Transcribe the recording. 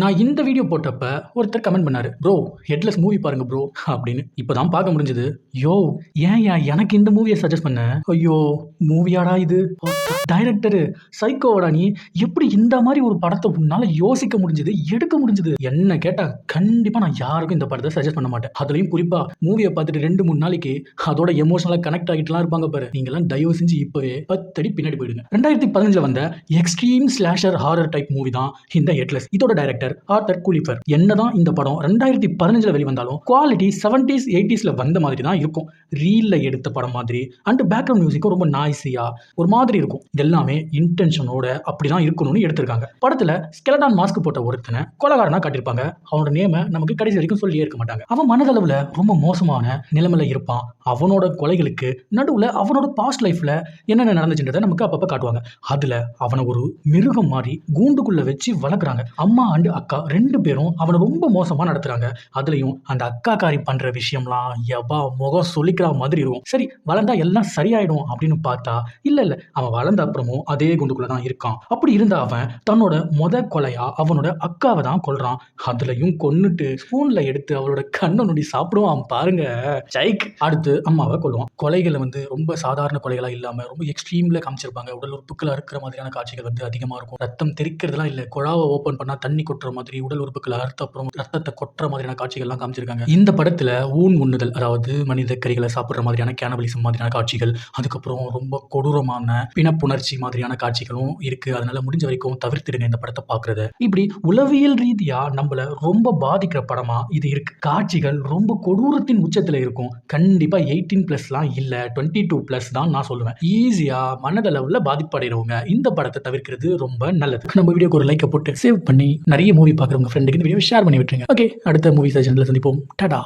நான் இந்த வீடியோ போட்டப்ப ஒருத்தர் கமெண்ட் பண்ணாரு. ப்ரோ ஹெட்லெஸ் மூவி பாருங்க ப்ரோ அப்படின்னு. இப்போதான் பார்க்க முடிஞ்சது. யோ ஏன் ஏன் எனக்கு இந்த மூவியை சஜஸ்ட் பண்ண? ஐயோ மூவியாடா இது? டைரக்டரு சைக்கோவாடா நீ. எப்படி இந்த மாதிரி ஒரு படத்தை உன்னால யோசிக்க முடிஞ்சது எடுக்க முடிஞ்சது? என்ன கேட்டா கண்டிப்பா நான் யாருக்கும் இந்த படத்தை சஜஸ்ட் பண்ண மாட்டேன். அதுலயும் குறிப்பா மூவியை பார்த்துட்டு ரெண்டு மூணு நாளைக்கு அதோட எமோஷனலா கனெக்ட் ஆகிட்டுலாம் இருப்பாங்க பாரு. நீங்கெல்லாம் தயவு செஞ்சு இப்பவே பத்தடி பின்னாடி போயிடுங்க. ரெண்டாயிரத்தி பதினஞ்சுல வந்த extreme slasher horror type movie தான் இந்த ஹெட்லெஸ் இதோட டைரக்டர் ஆர்த்தர் கூலிஃபர் என்னதான் இந்த படம் ரெண்டாயிரத்தி பதினஞ்சில் வெளிவந்தாலும் குவாலிட்டி செவன்டிஸ் எயிட்டிஸில் வந்த மாதிரி தான் இருக்கும். ரீல்ல எடுத்த படம் மாதிரி. அண்ட் பேக்ரவுண்ட் மியூசிக்கும் ரொம்ப நாய்ஸியா ஒரு மாதிரி இருக்கும். இது எல்லாமே இன்டென்ஷனோட அப்படிதான் இருக்கணும்னு எடுத்திருக்காங்க. படத்துல ஸ்கெலடான் மாஸ்க் போட்ட ஒருத்தனை கொலகாரனாக காட்டியிருப்பாங்க. அவனோட நேம நமக்கு கடைசி வரைக்கும் சொல்லியே இருக்க மாட்டாங்க. அவன் மனதளவில் ரொம்ப மோசமான நிலைமையில இருப்பான். அவனோட கொலைகளுக்கு நடுவில் அவனோட பாஸ்ட் லைஃப்பில் என்னென்ன நடந்துச்சுன்றதை நமக்கு அப்பப்போ காட்டுவாங்க. அதில் அவனை ஒரு மிருகம் மாதிரி கூண்டுக்குள்ளே வச்சு வளர்க்குறாங்க. அம்மா அண்டு அக்கா ரெண்டு பேரும் அவனை ரொம்ப மோசமாக நடத்துகிறாங்க அதுலேயும் அந்த அக்காக்காரி பண்ணுற விஷயம்லாம் எவா முகம் சொல்லிக்கிற மாதிரி இருக்கும். சரி வளர்ந்தா எல்லாம் சரியாயிடும் அப்படின்னு பார்த்தா இல்லை இல்லை அவன் வளர்ந்த அப்புறமும் அதே குண்டுக்குள்ளே தான் இருக்கான். அப்படி இருந்த அவன் தன்னோட மொத கொலையாக அவனோட அக்காவை தான் கொள்றான் அதுலையும் கொன்னுட்டு ஃபோனில் எடுத்து அவளோட கண்ணை நொடி சாப்பிடுவான் பாருங்க. ஜைக் அடுத்து அம்மாவை கொல்லுவான். கொலைகளை வந்து ரொம்ப சாதாரண கொலைகளா இல்லாமல் ரொம்ப எக்ஸ்ட்ரீமில் காமிச்சிருப்பாங்க. உடல் உறுப்புகள் அறுக்கிற மாதிரியான காட்சிகள் வந்து அதிகமாக இருக்கும். ரத்தம் தெரிக்கிறதுலாம் இல்லை. குழாவை ஓப்பன் பண்ணால் தண்ணி கொட்டுற மாதிரி உடல் உறுப்புகள் அறுத்த அப்புறம் ரத்தத்தை கொட்டுற மாதிரியான காட்சிகள்லாம் காமிச்சிருக்காங்க. இந்த படத்தில் ஊன் உண்ணுதல் அதாவது மனித கறிகளை சாப்பிட்ற மாதிரியான கேனபலிசம் மாதிரியான காட்சிகள் அதுக்கப்புறம் ரொம்ப கொடூரமான பிணப்புணர்ச்சி மாதிரியான காட்சிகளும் இருக்குது அதனால முடிஞ்ச வரைக்கும் தவிர்த்திடுங்க இந்த படத்தை பார்க்குறத இப்படி உளவியல் ரீதியாக நம்மளை ரொம்ப பாதிக்கிற படமாக இது இருக்குது காட்சிகள் ரொம்ப கொடூரத்தின் உச்சத்தில் இருக்கும். கண்டிப்பாக எயிட்டீன் ப்ளஸ்லாம் இல்லை டுவெண்ட்டி டூ ப்ளஸ் தான் நான் சொல்லுவேன். ஈஸியாக மனதளவில் பாதிப்படைகிறவங்க இந்த படத்தை தவிர்க்கிறது ரொம்ப நல்லது. நம்ம வீடியோக்கு ஒரு லைக்கை போட்டு சேவ் பண்ணி நிறைய மூவி பார்க்குறவங்க ஃப்ரெண்டுக்கு இந்த வீடியோ ஷேர் பண்ணி விட்டுருங்க. ஓகே அடுத்த மூவி சஜனில் சந்திப்போம். டடா